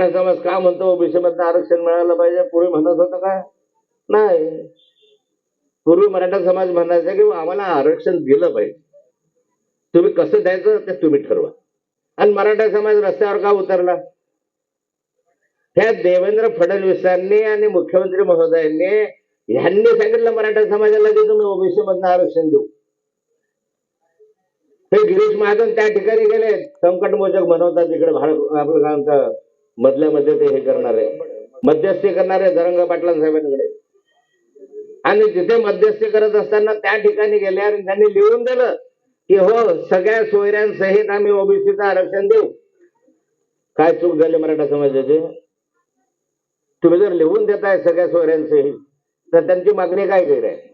मराठा समाज का म्हणतो ओबीसी मधनं आरक्षण मिळालं पाहिजे? पूर्वी म्हणत होतं का? नाही. पूर्वी मराठा समाज म्हणायचा की आम्हाला आरक्षण दिलं पाहिजे. तुम्ही कसं द्यायचं ते तुम्ही ठरवा. आणि मराठा समाज रस्त्यावर का उतरला? त्या देवेंद्र फडणवीसांनी आणि मुख्यमंत्री महोदयांनी ह्यांनी सांगितलं मराठा समाजाला की तुम्ही ओबीसी मधनं आरक्षण देऊ. हे गिरीश महाजन त्या ठिकाणी गेले. संकटमोचक मनवतात तिकडे भारत आपलं काय मधल्या मध्ये ते हे करणारे. मध्यस्थी करणारे धरंग पाटला साहेबांकडे. आणि तिथे मध्यस्थी करत असताना त्या ठिकाणी गेले आणि त्यांनी लिहून दिलं की हो सगळ्या सोयऱ्यांसहित आम्ही ओबीसीचं आरक्षण देऊ. काय चूक झाली मराठा समाजाची? तुम्ही जर लिहून देताय सगळ्या सोयऱ्यांसहित तर त्यांची मागणी काय केली आहे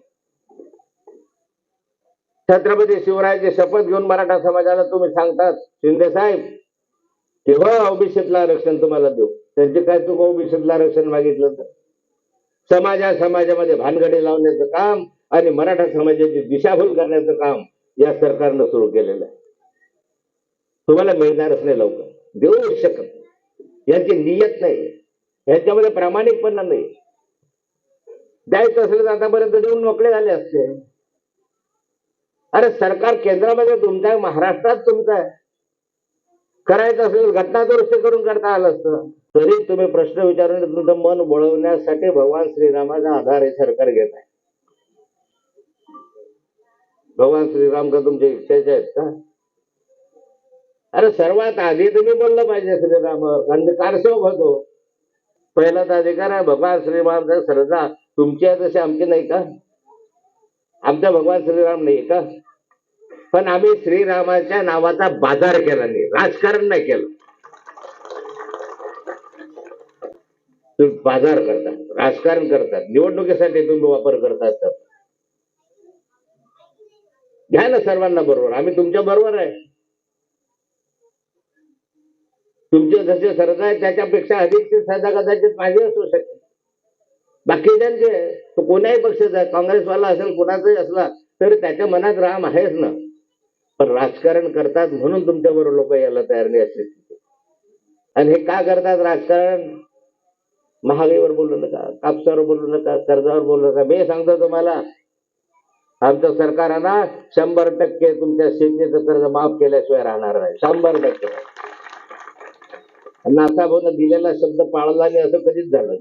छत्रपती शिवरायाची शपथ घेऊन मराठा समाजाला तुम्ही सांगतात शिंदे साहेब तेव्हा हो ओबीसीतलं आरक्षण तुम्हाला देऊ. त्यांचे काय तू ओबीसीतलं आरक्षण मागितलं तर? समाजा समाजामध्ये भानगडे लावण्याचं काम आणि मराठा समाजाची दिशाभूल करण्याचं काम या सरकारनं सुरू केलेलं आहे. तुम्हाला मिळणारच नाही लवकर. देऊ शकत यांची नियत नाही. यांच्यामध्ये प्रामाणिकपणा नाही. द्यायचं असेल तर आतापर्यंत देऊन मोकळे झाले असते. अरे सरकार केंद्रामध्ये तुमचं आहे महाराष्ट्रात तुमचं आहे. करायचं असेल घटनादुरुस्ती करून करता आलं असतं. तरी तुम्ही प्रश्न विचारून तुमचं मन वळवण्यासाठी भगवान श्रीरामाचा आधार हे सरकार घेत आहे. भगवान श्रीराम का तुमच्या इच्छाचे आहेत का? अरे सर्वात आधी तुम्ही बोललं पाहिजे श्रीरामावर कारण मी कारसेवक होतो. पहिलाच अधिकार आहे भगवान श्रीरामचा श्रद्धा तुमची आहे तशी आमची नाही का? आमचा भगवान श्रीराम नाही का? पण आम्ही श्रीरामाच्या नावाचा बाजार केला नाही. राजकारण नाही केलं. तुम्ही बाजार करतात राजकारण करतात निवडणुकीसाठी तुम्ही वापर करतात घ्या ना सर्वांना बरोबर आम्ही तुमच्या बरोबर आहे. तुमचे जसे श्रद्धा आहे त्याच्यापेक्षा अधिकची श्रद्धा कदाचित माझे असू शकते. बाकीच्यांचे तो कोणाही पक्षाचा आहे काँग्रेसवाला असेल कोणाचाही असला तरी त्याच्या मनात राम आहेच ना. पण राजकारण करतात म्हणून तुमच्या बरोबर लोक यायला तयार नाही असे आणि हे का करतात राजकारण? महागाईवर बोलू नका कापसावर बोलू नका कर्जावर बोलू नका. मी सांगतो तुम्हाला आमच्या सरकार शंभर टक्के तुमच्या शेतीचं कर्ज माफ केल्याशिवाय राहणार नाही. शंभर टक्के. नासाभाऊन दिलेला शब्द पाळला नाही असं कधीच झालं नाही.